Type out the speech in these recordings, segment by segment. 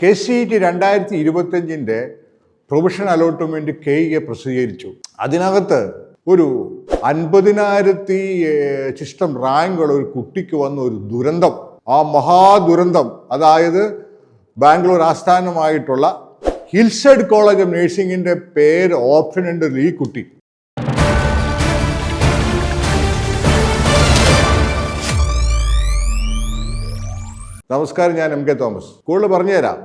K C T രണ്ടായിരത്തി ഇരുപത്തഞ്ചിന്റെ provision allotment K A പ്രസിദ്ധീകരിച്ചു. അതിനകത്ത് ഒരു അൻപതിനായിരത്തി സിസ്റ്റം റാങ്കുള്ള ഒരു കുട്ടിക്ക് വന്ന ഒരു ദുരന്തം. ആ മഹാദുരന്തം അതായത് ബാംഗ്ലൂർ ആസ്ഥാനമായിട്ടുള്ള ഹിൽസൈഡ് കോളേജ് ഓഫ് നഴ്സിംഗിന്റെ പേര് ഓപ്ഷൻ ഉണ്ട് ഈ കുട്ടി. നമസ്കാരം ഞാൻ എം കെ തോമസ്. കൂടുതൽ പറഞ്ഞുതരാം.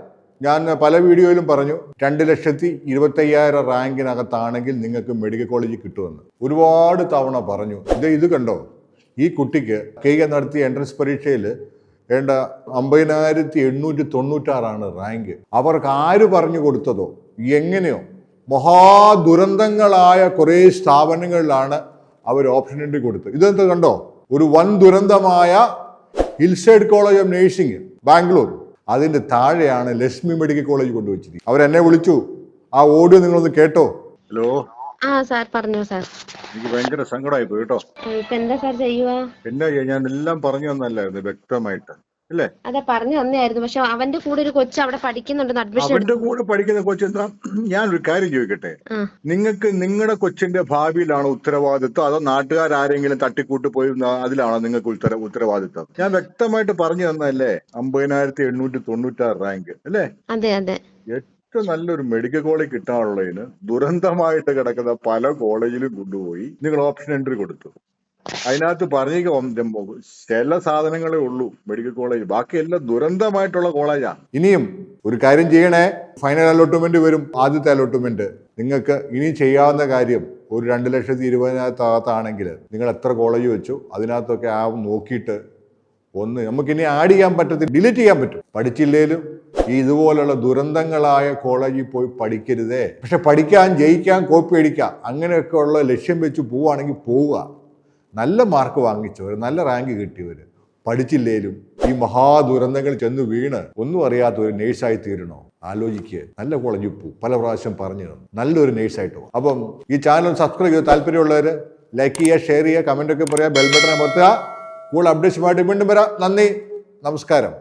ഞാൻ പല വീഡിയോയിലും പറഞ്ഞു രണ്ട് ലക്ഷത്തി ഇരുപത്തയ്യായിരം റാങ്കിനകത്താണെങ്കിൽ നിങ്ങൾക്ക് മെഡിക്കൽ കോളേജിൽ കിട്ടുമെന്ന്. ഒരുപാട് തവണ പറഞ്ഞു. ഇത് ഇത് കണ്ടോ? ഈ കുട്ടിക്ക് കെ നടത്തിയ എൻട്രൻസ് പരീക്ഷയിൽ വേണ്ട അമ്പതിനായിരത്തി എണ്ണൂറ്റി തൊണ്ണൂറ്റാറാണ് റാങ്ക്. അവർക്ക് ആര് പറഞ്ഞു കൊടുത്തതോ? എങ്ങനെയോ? മഹാദുരന്തങ്ങളായ കുറേ സ്ഥാപനങ്ങളിലാണ് അവർ ഓപ്ഷൻ കൊടുത്തത്. ഇതെന്ത് കണ്ടോ? ഒരു വൻ ദുരന്തമായ hillside college of nursing Bangalore. അതിന്റെ താഴെയാണ് ലക്ഷ്മി മെഡിക്കൽ കോളേജ് കൊണ്ടുവച്ചിരിക്കുന്നത്. അവരെന്നെ വിളിച്ചു. ആ ഓഡിയോ നിങ്ങളൊന്ന് കേട്ടോ? ഹലോ? ആ സാർ പറഞ്ഞു സാർ. എനിക്ക് ഭയങ്കര സങ്കടമായി പോയി കേട്ടോ എന്താ സാർ ചെയ്യുക? എന്നാ ഞാൻ എല്ലാം പറഞ്ഞു തന്നല്ലായിരുന്നു വ്യക്തമായിട്ട്. അല്ലേ? അതെ പറഞ്ഞു തന്നെയായിരുന്നു. പക്ഷെ അവന്റെ കൂടെ ഒരു കൊച്ചു അവിടെ പഠിക്കുന്നുണ്ടെന്ന് അഡ്മിഷൻ അവന്റെ കൂടെ പഠിക്കുന്ന കൊച്ചെന്താ ഞാനൊരു കാര്യം ചോദിക്കട്ടെ? നിങ്ങൾക്ക് നിങ്ങളുടെ കൊച്ചിന്റെ ഭാവിയിലാണോ ഉത്തരവാദിത്വം? അതോ നാട്ടുകാർ ആരെങ്കിലും തട്ടിക്കൂട്ട് പോയി അതിലാണോ നിങ്ങൾക്ക് ഉത്തര ഉത്തരവാദിത്വം? ഞാൻ വ്യക്തമായിട്ട് പറഞ്ഞു തന്നല്ലേ അമ്പതിനായിരത്തി എണ്ണൂറ്റി തൊണ്ണൂറ്റാറ് റാങ്ക് അല്ലേ? അതെ അതെ. ഏറ്റവും നല്ലൊരു മെഡിക്കൽ കോളേജ് കിട്ടാനുള്ളതിന് ദുരന്തമായിട്ട് കിടക്കുന്ന പല കോളേജിലും കൊണ്ടുപോയി നിങ്ങൾ ഓപ്ഷൻ എൻട്രി കൊടുത്തു. അതിനകത്ത് പറഞ്ഞ ചില സാധനങ്ങളെ ഉള്ളൂ മെഡിക്കൽ കോളേജ്. ബാക്കിയെല്ലാം ദുരന്തമായിട്ടുള്ള കോളേജാ. ഇനിയും ഒരു കാര്യം ചെയ്യണേ. ഫൈനൽ അലോട്ട്മെന്റ് വരും. ആദ്യത്തെ അലോട്ട്മെന്റ് നിങ്ങൾക്ക് ഇനി ചെയ്യാവുന്ന കാര്യം ഒരു രണ്ട് ലക്ഷത്തി ഇരുപതിനകത്താണെങ്കിൽ നിങ്ങൾ എത്ര കോളേജ് വെച്ചു അതിനകത്തൊക്കെ ആ നോക്കിയിട്ട് ഒന്ന് നമുക്കിനി ആഡ് ചെയ്യാൻ പറ്റത്തില്ല ഡിലീറ്റ് ചെയ്യാൻ പറ്റും. പഠിച്ചില്ലേലും ഈ ഇതുപോലുള്ള ദുരന്തങ്ങളായ കോളേജിൽ പോയി പഠിക്കരുതേ. പക്ഷെ പഠിക്കാൻ ജയിക്കാൻ കോപ്പി അടിക്കാം അങ്ങനെയൊക്കെ ഉള്ള ലക്ഷ്യം വെച്ച് പോവുകയാണെങ്കിൽ പോവുക. നല്ല മാർക്ക് വാങ്ങിച്ചവർ നല്ല റാങ്ക് കിട്ടിയവർ പഠിച്ചില്ലേലും ഈ മഹാദുരന്തങ്ങൾ ചെന്ന് വീണ് ഒന്നും അറിയാത്ത ഒരു നേഴ്സായി തീരണോ? ആലോചിക്കുക നല്ല കോളേജിൽ പോകും പല പ്രാവശ്യം പറഞ്ഞു തന്നു. നല്ലൊരു നേഴ്സായിട്ട് അപ്പം ഈ ചാനൽ സബ്സ്ക്രൈബ് ചെയ്ത് താല്പര്യമുള്ളവർ ലൈക്ക് ചെയ്യുക ഷെയർ ചെയ്യുക കമന്റ് ഒക്കെ പറയുക ബെൽബട്ടനെ പുറത്തുക കൂടുതൽ അപ്ഡേറ്റ്സുമായിട്ട് വീണ്ടും വരാം. നന്ദി. നമസ്കാരം.